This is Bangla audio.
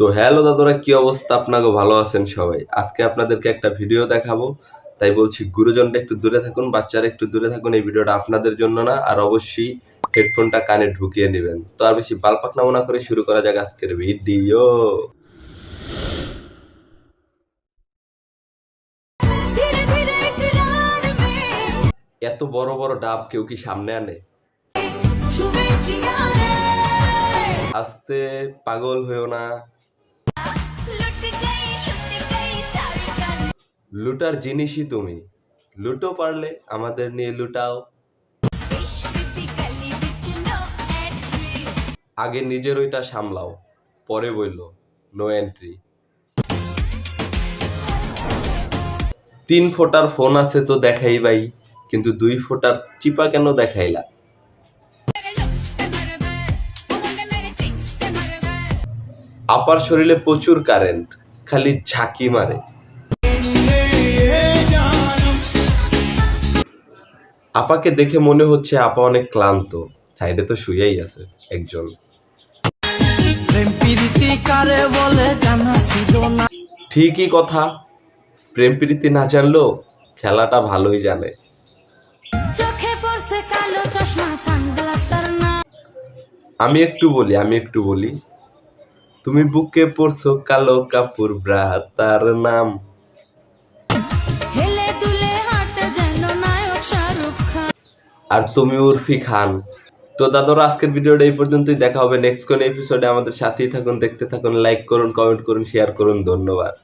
তো হ্যালো দাদারা কি অবস্থা? আপনাকে ভালো আছেন সবাই? আজকে আপনাদেরকে একটা ভিডিও দেখাবো। তাই বলছি গুরুজনটা একটু দূরে থাকুন বাচ্চারা একটু দূরে থাকুন এই ভিডিওটা আপনাদের জন্য না আর অবশ্যই হেডফোনটা কানে ঢুকিয়ে নেবেন। তো আর বেশি বালপাক না করে শুরু করা যাক আজকের ভিডিও। এত বড় বড় ডাব কেউ কি সামনে আনে? আস্তে পাগল হয়েও না। লুটার জিনিসই তুমি। লুটো পারলে আমাদের নিয়ে লুটাও। আগে নিজের ওইটা সামলাও, পরে বলল নো এন্ট্রি তিন ফোটার ফোন আছে তো দেখাই ভাই, কিন্তু দুই ফোটার চিপা কেন দেখাইলা? আপার শরীরে প্রচুর কারেন্ট খালি ঝাঁকি মারে। আপাকে দেখে মনে হচ্ছে আপা অনেক ক্লান্ত। সাইডে তো শুয়েই আছে একজন। প্রেম প্রীতি কারে বলে জানা ছিল না। ঠিকই কথা। প্রেম প্রীতি না জানলেও খেলাটা ভালোই জানে। আমি একটু বলি আমি একটু বলি। তুমি বুকে পড়ছো কালো কাপুর ব্রা তার নাম আর তুমি উর্ফি খান। তো দাদা, আজকের ভিডিওটা এই পর্যন্তই। দেখা হবে নেক্সট কোন এপিসোডে আমাদের সাথেই থাকুন, দেখতে থাকুন লাইক করুন কমেন্ট করুন শেয়ার করুন। ধন্যবাদ।